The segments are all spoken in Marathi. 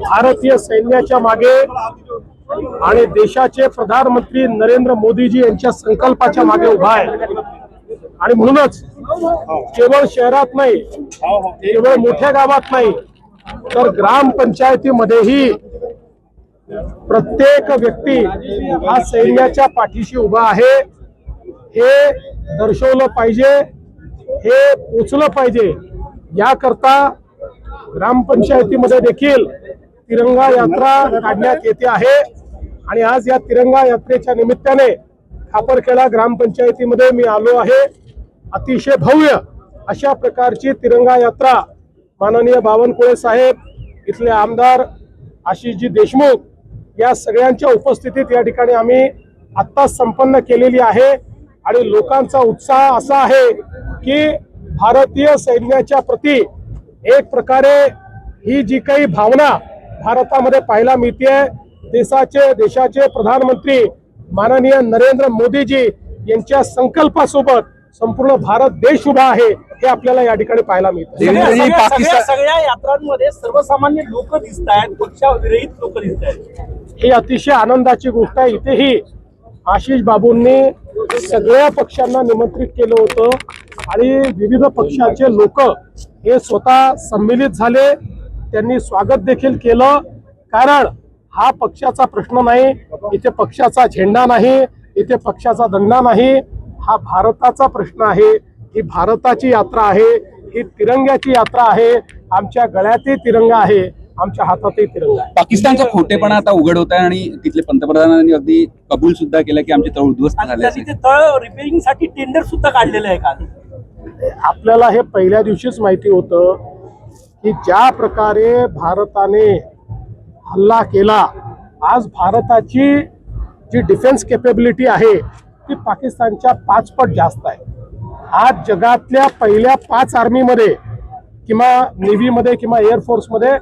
भारतीय सैन्याच्या मागे आणि देशाचे प्रधानमंत्री नरेंद्र मोदीजी यांच्या संकल्पाच्या मागे उभा आहे. आणि म्हणूनच केवळ शहरात नाही केवळ मोठ्या गावात नाही तर ग्रामपंचायतीमध्येही प्रत्येक व्यक्ती हा सैन्याच्या पाठीशी उभा आहे. हे दर्शवलं पाहिजे हे पोचलं पाहिजे. याकरता ग्रामपंचायतीमध्ये देखील तिरंगा यात्रा काढण्यात येते आहे. आणि आज या तिरंगा यात्रेच्या निमित्ताने खापरखेडा ग्रामपंचायतीमध्ये मी आलो आहे. अतिशय भव्य अशा प्रकारची तिरंगा यात्रा माननीय बावनकुळे साहेब इथले आमदार आशिषजी देशमुख या सगळ्यांच्या उपस्थितीत या ठिकाणी आम्ही आत्ताच संपन्न केलेली आहे. आणि लोकांचा उत्साह असा आहे की भारतीय सैन्याच्या प्रती एक प्रकारे ही जी काही भावना भारतामध्ये पाहायला मिळते देशाचे देशाचे प्रधानमंत्री माननीय नरेंद्र मोदीजी यांच्या संकल्पासोबत संपूर्ण भारत देश उभा आहे हे आपल्याला या ठिकाणी पाहायला मिळतं. सगळ्या- यात्रांमध्ये सर्वसामान्य लोक दिसत आहेत पक्षाविरहित लोक दिसत आहेत. ही अतिशय आनंदाची गोष्ट आहे. इथेही आशिष बाबूंनी सगळ्या पक्षांना निमंत्रित केलं होतं आणि विविध पक्षाचे लोक हे स्वतः संमिलित झाले. त्यांनी स्वागत देखील केलं. कारण हा पक्षाचा प्रश्न नाही इथे पक्षाचा झेंडा नाही इथे पक्षाचा दंडा नाही. हा भारताचा प्रश्न आहे. ही भारताची यात्रा आहे. ही तिरंग्याची यात्रा आहे. आमच्या गळ्यातही तिरंगा आहे. आमच्या हातातही तिरंगा आहे. पाकिस्तानचा खोटेपणा आता उघड होत आहे आणि तिथले पंतप्रधानांनी अगदी कबूल सुद्धा केलं की आमचे तळ उद्ध्वस्त झाले तळ रिपेअरिंगसाठी टेंडर सुद्धा काढलेलं आहे काल आपल्याला हे पहिल्या दिवशीच माहिती होतं. की ज्या प्रकारे भारताने हल्ला केला आज भारताची जी डिफेन्स केपेबिलिटी आहे ती पाकिस्तानच्या पाचपट जास्त आहे. आज जगातल्या पहिल्या पाच आर्मीमध्ये किंवा नेव्हीमध्ये किंवा एअरफोर्समध्ये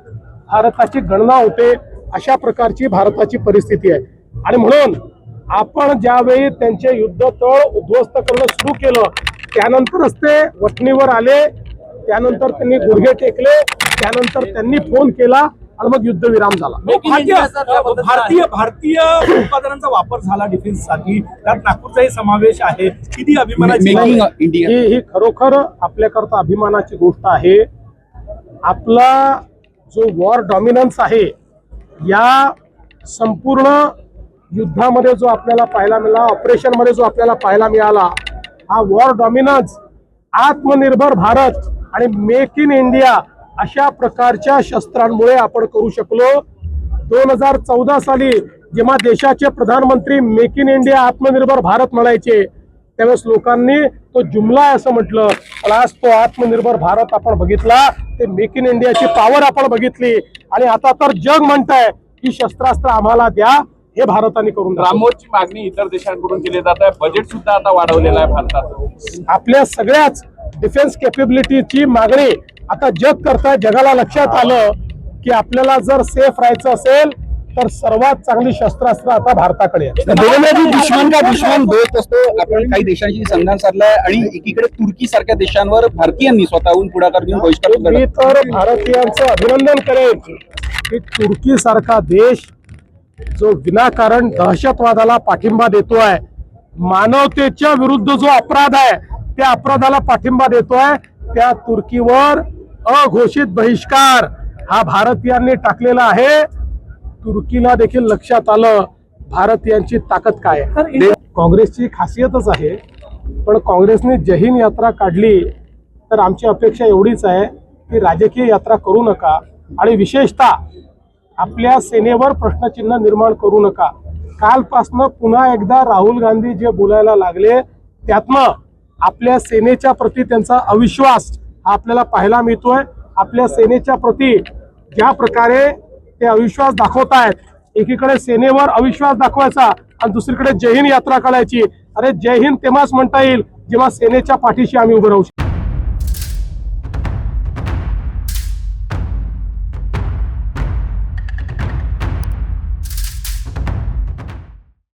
भारताची गणना होते अशा प्रकारची भारताची परिस्थिती आहे. आणि म्हणून आपण ज्यावेळी त्यांचे युद्ध तळ उद्ध्वस्त करणं सुरू केलं त्यानंतरच ते वठणीवर आले त्यानंतर त्यांनी गुडघे टेकले त्यानंतर त्यांनी फोन केला आणि मग युद्धविराम झाला. भारतीय भारतीय भारतीय उत्पादनांचा वापर झाला डिफेन्ससाठी. त्यात नागपूरचाही समावेश आहे. किती अभिमानाची ही ही खरोखर आपल्याकरता अभिमानाची गोष्ट आहे. आपला जो वॉर डॉमिनन्स आहे या संपूर्ण युद्धामध्ये जो आपल्याला पाहायला मिळाला ऑपरेशनमध्ये जो आपल्याला पाहायला मिळाला हा वॉर डॉमिनन्स आत्मनिर्भर भारत आणि मेक इन इंडिया अशा प्रकारच्या शस्त्रांमुळे आपण करू शकलो. दोन हजार चौदा साली जेव्हा देशाचे प्रधानमंत्री मेक इन इंडिया आत्मनिर्भर भारत म्हणायचे त्यावेळेस लोकांनी तो जुमला आहे असं म्हटलं. पण आज तो आत्मनिर्भर भारत आपण बघितला ते मेक इन इंडियाची पॉवर आपण बघितली. आणि आता तर जग म्हणताय की शस्त्रास्त्र आम्हाला द्या हे भारताने करून. रामोरची मागणी इतर देशांकडून केली जात आहे. बजेट सुद्धा आता वाढवलेलं आहे भारतात आपल्या सगळ्याच डिफेन्स कॅपेबिलिटीची मागणी आता जग करताय जगाला लक्षात आलं की आपल्याला जर सेफ राहायचं असेल तर सर्वात चांगली शस्त्रास्त्र आता भारताकडे आहे दुश्मन का दुश्मन दोस्त असतो आपण काही देशांशी संधान साधलाय आणि एकीकडे तुर्की सारख्या देशांवर भारतीयांनी स्वतःहून पुढाकार घेऊन बहिष्कार मी. तर भारतीयांचं अभिनंदन करेन की तुर्की सारखा देश जो विनाकारण दहशतवादाला पाठिंबा देतोय मानवतेच्या विरुद्ध जो अपराध आहे त्या अपराधाला पाठिंबा देतोय त्या तुर्कीवर अघोषित बहिष्कार हा भारतीयांनी टाकलेला आहे. तुर्कीला देखील लक्षात आलं. भारतीयांची ताकद काय काँग्रेसची खासियतच आहे. पण काँग्रेसने जहीन यात्रा काढली तर आमची अपेक्षा एवढीच आहे की राजकीय यात्रा करू नका आणि विशेषतः आपल्या सेनेवर प्रश्नचिन्ह निर्माण करू नका. कालपासनं पुन्हा एकदा राहुल गांधी जे बोलायला लागले त्यातनं आपल्या सेनेच्या प्रती त्यांचा अविश्वास हा आपल्याला पाहायला मिळतोय. आपल्या सेनेच्या प्रती ज्या प्रकारे ते अविश्वास दाखवत आहेत एकीकडे सेनेवर अविश्वास दाखवायचा आणि दुसरीकडे जय हिंद यात्रा काढायची अरे जय हिंद तेव्हाच म्हणता येईल जेव्हा सेनेच्या पाठीशी आम्ही उभं राहू शकतो.